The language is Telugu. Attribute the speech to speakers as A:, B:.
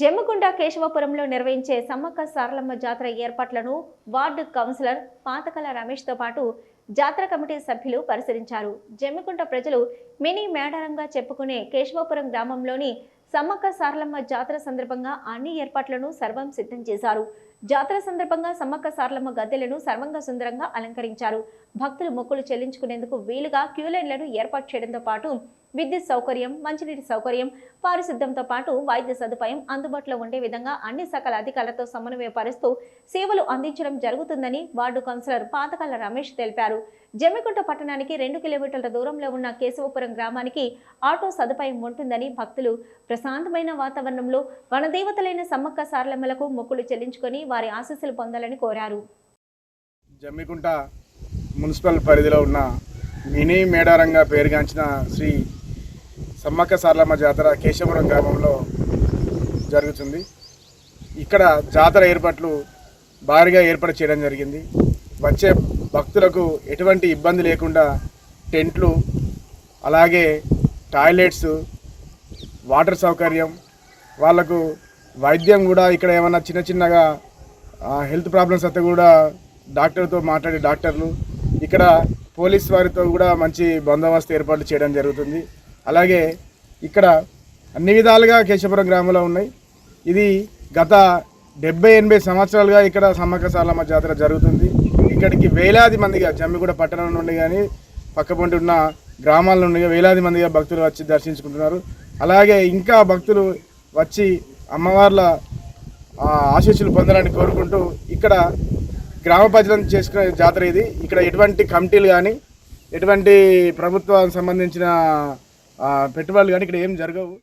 A: జమ్మికుంట కేశవపురంలో నిర్వహించే సమ్మక్క సారలమ్మ జాతర ఏర్పాట్లను వార్డు కౌన్సిలర్ పాతకల రమేష్తో పాటు జాతర కమిటీ సభ్యులు పరిశీలించారు. జమ్మికుంట ప్రజలు మినీ మేడారంగా చెప్పుకునే కేశవపురం గ్రామంలోని సమ్మక్క సారలమ్మ జాతర సందర్భంగా అన్ని ఏర్పాట్లను సర్వం సిద్ధం చేశారు. జాతర సందర్భంగా సమ్మక్క సారలమ్మ గద్దెలను సర్వంగా సుందరంగా అలంకరించారు. భక్తులు మొక్కులు చెల్లించుకునేందుకు వీలుగా క్యూ లైన్లను ఏర్పాటు చేయడంతో పాటు విద్యుత్ సౌకర్యం మంచినీటి సౌకర్యం పారిశుద్ధ్యంతో పాటు వైద్య సదుపాయం అందుబాటులో ఉండే విధంగా అన్ని సకల అధికారులతో సమన్వయపరుస్తూ సేవలు అందించడం జరుగుతుందని వార్డు కౌన్సిలర్ పాతకాల రమేష్ తెలిపారు. జమ్మికుంట పట్టణానికి రెండు కిలోమీటర్ల దూరంలో ఉన్న కేశవపురం గ్రామానికి ఆటో సదుపాయం ఉంటుందని భక్తులు ప్రశాంతమైన వాతావరణంలో వనదేవతలైన సమ్మక్క సారలమ్మలకు మొక్కులు చెల్లించుకొని వారి ఆశీస్సులు పొందాలని కోరారు.
B: జమ్మికుంట మున్సిపల్ పరిధిలో ఉన్న మినీ మేడారంగా పేరుగాంచిన శ్రీ సమ్మక్క సార్లమ్మ జాతర కేశవరం గ్రామంలో జరుగుతుంది. ఇక్కడ జాతర ఏర్పాట్లు భారీగా ఏర్పాటు చేయడం జరిగింది. వచ్చే భక్తులకు ఎటువంటి ఇబ్బంది లేకుండా టెంట్లు అలాగే టాయిలెట్స్ వాటర్ సౌకర్యం వాళ్ళకు వైద్యం కూడా ఇక్కడ ఏమైనా చిన్న చిన్నగా హెల్త్ ప్రాబ్లమ్స్ అయితే కూడా డాక్టర్తో మాట్లాడే డాక్టర్లు ఇక్కడ పోలీస్ వారితో కూడా మంచి బందోబస్తు ఏర్పాట్లు చేయడం జరుగుతుంది. అలాగే ఇక్కడ అన్ని విధాలుగా కేశపురం గ్రామంలో ఉన్నాయి. ఇది గత డెబ్బై ఎనభై సంవత్సరాలుగా ఇక్కడ సమ్మక్క జాతర జరుగుతుంది. ఇక్కడికి వేలాది మందిగా జమ్మిగూడ పట్టణం నుండి కానీ పక్కపొంటి ఉన్న గ్రామాల నుండి వేలాది మందిగా భక్తులు వచ్చి దర్శించుకుంటున్నారు. అలాగే ఇంకా భక్తులు వచ్చి అమ్మవార్ల ఆశీస్సులు పొందాలని కోరుకుంటూ ఇక్కడ గ్రామ ప్రజలను చేసుకునే జాతర ఇది. ఇక్కడ ఎటువంటి కమిటీలు కానీ ఎటువంటి ప్రభుత్వానికి సంబంధించిన పెట్టుబడులు కానీ ఇక్కడ ఏం జరగవు.